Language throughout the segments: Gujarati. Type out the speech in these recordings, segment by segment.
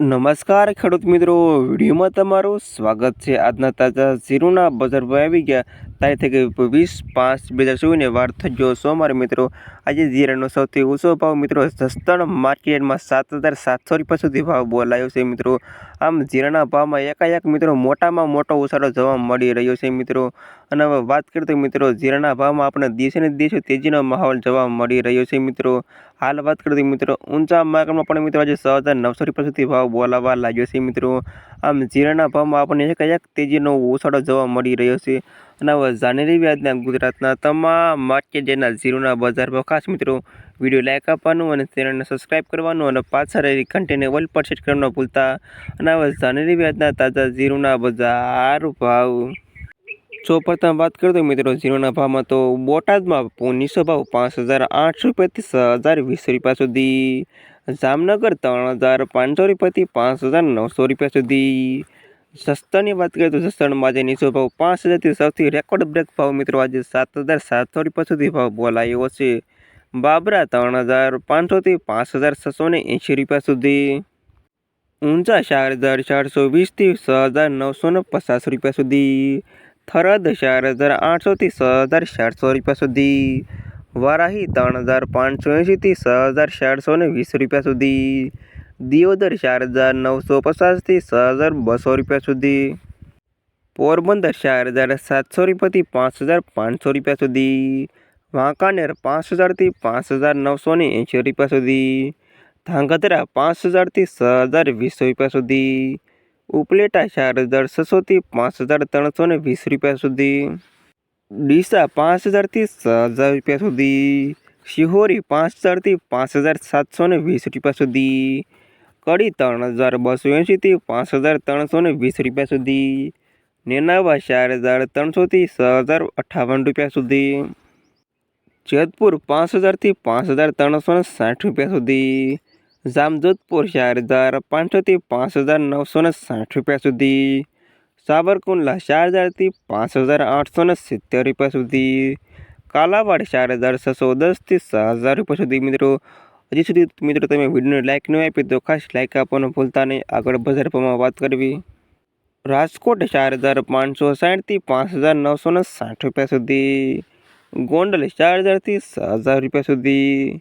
નમસ્કાર ખેડૂત મિત્રો વિડીયોમાં તમારું સ્વાગત છે. આજના તાજા શીરુના બજાર ભાવ આવી ગયા. તારીખ વીસ પાંચ બે હજાર ચોવીસને વાર થઈ ગયો સોમવારે મિત્રો, આજે જીરાનો સૌથી ઊંચો ભાવ મિત્રો જસદણ માર્કેટમાં સાત હજાર સાતસો રૂપિયા સુધી ભાવ બોલાયો છે મિત્રો. આમ જીરાના ભાવમાં એકાએક મિત્રો મોટામાં મોટો ઉછાળો જોવા મળી રહ્યો છે મિત્રો. અને હવે વાત કરીએ તો મિત્રો, જીરાના ભાવમાં આપણે દિવસે ને દિવસે તેજીનો માહોલ જોવા મળી રહ્યો છે મિત્રો. હાલ વાત કરીએ તો મિત્રો, ઊંચા માર્કેટમાં પણ મિત્રો આજે છ હજાર નવસો રૂપિયા સુધી ભાવ બોલાવા લાગ્યો છે મિત્રો. આમ જીરાના ભાવમાં આપણને એકાએક એક તેજીનો ઉછાળો જોવા મળી રહ્યો છે. અને જાનેરી વ્યાજના ગુજરાતના તમામ માર્કેટ જેના ઝીરોના બજાર ભાવ ખાસ મિત્રો, વીડિયો લાઈક આપવાનું અને ચેનલને સબસ્ક્રાઈબ કરવાનું અને પાછળ રહેલી ઘંટીને વલ પર સેટ કરવાનું ભૂલતા. અને હવે જાનેરી વ્યાજના તાજા ઝીરોના બજાર ભાવ. જો પ્રથમ વાત કરતો મિત્રો ઝીરોના ભાવમાં તો બોટાદમાં નીચો ભાવ પાંચ હજાર આઠસો રૂપિયાથી હજાર વીસ રૂપિયા સુધી. જામનગર ત્રણ હજાર પાંચસો રૂપિયાથી પાંચ હજાર નવસો રૂપિયા સુધી. સસ્તાની વાત કરીએ તો સસ્તામાં આજે નીચો ભાવ પાંચ હજારથી સૌથી રેકોર્ડ બ્રેક ભાવ મિત્રો આજે સાત હજાર સાતસો રૂપિયા સુધી ભાવ બોલાયો છે. બાબરા ત્રણ હજાર પાંચસોથી પાંચ હજાર છસો ને એંશી રૂપિયા સુધી. ઊંચા ચાર હજાર ચારસો વીસથી છ હજાર નવસો ને પચાસ રૂપિયા સુધી. થરદ ચાર હજાર આઠસોથી છ હજાર ચારસો રૂપિયા સુધી. વારાહી ત્રણ હજાર પાંચસો એંશીથી છ હજાર ચારસો ને વીસ રૂપિયા સુધી. દિયોદર ચાર હજાર નવસો પચાસથી છ હજાર બસો રૂપિયા સુધી. પોરબંદર ચાર હજાર સાતસો રૂપિયાથી પાંચ હજાર પાંચસો રૂપિયા સુધી. વાંકાનેર પાંચ હજારથી પાંચ હજાર નવસો ને એંશી રૂપિયા સુધી. ધાંગધ્રા પાંચ હજારથી છ હજાર વીસ રૂપિયા સુધી. ઉપલેટા ચાર હજાર છસોથી પાંચ હજાર ત્રણસો ને વીસ રૂપિયા સુધી. ડીસા પાંચ હજારથી છ હજાર રૂપિયા સુધી. શિહોરી પાંચ હજારથી પાંચ હજાર સાતસો ને વીસ રૂપિયા સુધી. કડી ત્રણ હજાર બસો એંશીથી પાંચ હજાર ત્રણસો ને વીસ રૂપિયા સુધી. નેનાવા ચાર હજાર ત્રણસોથી છ હજાર અઠ્ઠાવન રૂપિયા સુધી. જેતપુર પાંચ હજારથી પાંચ હજાર ત્રણસો ને સાઠ રૂપિયા સુધી. જામજોધપુર ચાર હજાર પાંચસોથી પાંચ હજાર નવસો ને સાઠ રૂપિયા સુધી. સાબરકુંડલા ચાર હજારથી પાંચ હજાર આઠસો ને સિત્તેર રૂપિયા સુધી. કાલાવાડ ચાર હજાર છસો દસથી છ હજાર રૂપિયા સુધી મિત્રો. હજી સુધી મિત્રો તમે વિડીયોને લાઇક ન આપી તો ખાસ લાઇક આપવાનું ભૂલતા નહીં. આગળ બજાર વાત કરવી. રાજકોટ ચાર હજાર પાંચસો સાઠથી પાંચ હજાર નવસો ને સાઠ રૂપિયા સુધી. ગોંડલ ચાર હજારથી સાત હજાર રૂપિયા સુધી.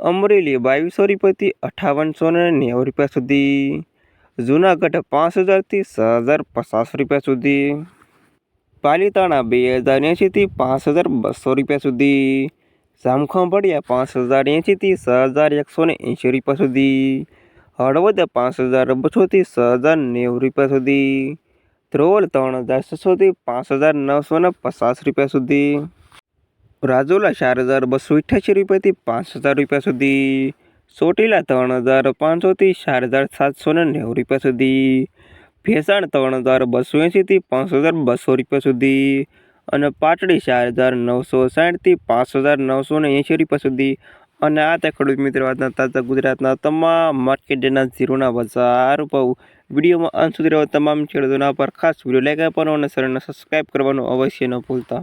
અમરેલી બાવીસો રૂપિયાથી અઠાવનસો ને નેવું રૂપિયા સુધી. જૂનાગઢ પાંચ હજારથી છ હજાર પચાસ રૂપિયા સુધી. પાલીતાણા બે હજાર એંશીથી પાંચ હજાર બસો રૂપિયા સુધી. જામખંભળિયા પાંચ હજાર એંશીથી છ હજાર એકસો ને એંશી રૂપિયા સુધી. હળવદ પાંચ હજાર બસોથી છ હજાર નેવું રૂપિયા સુધી. ધ્રોલ ત્રણ હજાર છસોથી પાંચ હજાર નવસો ને પચાસ રૂપિયા સુધી. રાજુલા ચાર હજાર બસો અઠ્યાસી રૂપિયાથી પાંચ હજાર રૂપિયા સુધી. ચોટીલા ત્રણ હજાર પાંચસોથી ચાર હજાર સાતસો ને નેવું રૂપિયા સુધી. ભેસાણ ત્રણ હજાર બસો એંશીથી પાંચ હજાર બસો રૂપિયા સુધી. અને પાટડી ચાર હજાર નવસો સાઠથી પાંચ હજાર નવસો ને એંશી રૂપિયા સુધી. અને આ તે ખેડૂત મિત્રો, આજના તાજા ગુજરાતના તમામ માર્કેટના ઝીરોના બજાર ભાવ. વિડીયોમાં અંત સુધી રહેવા તમામ ખેડૂતોના પર ખાસ વીડિયો લાઈક આપવાનો અને ચેનલને સબસ્ક્રાઈબ કરવાનું અવશ્ય ન ભૂલતા.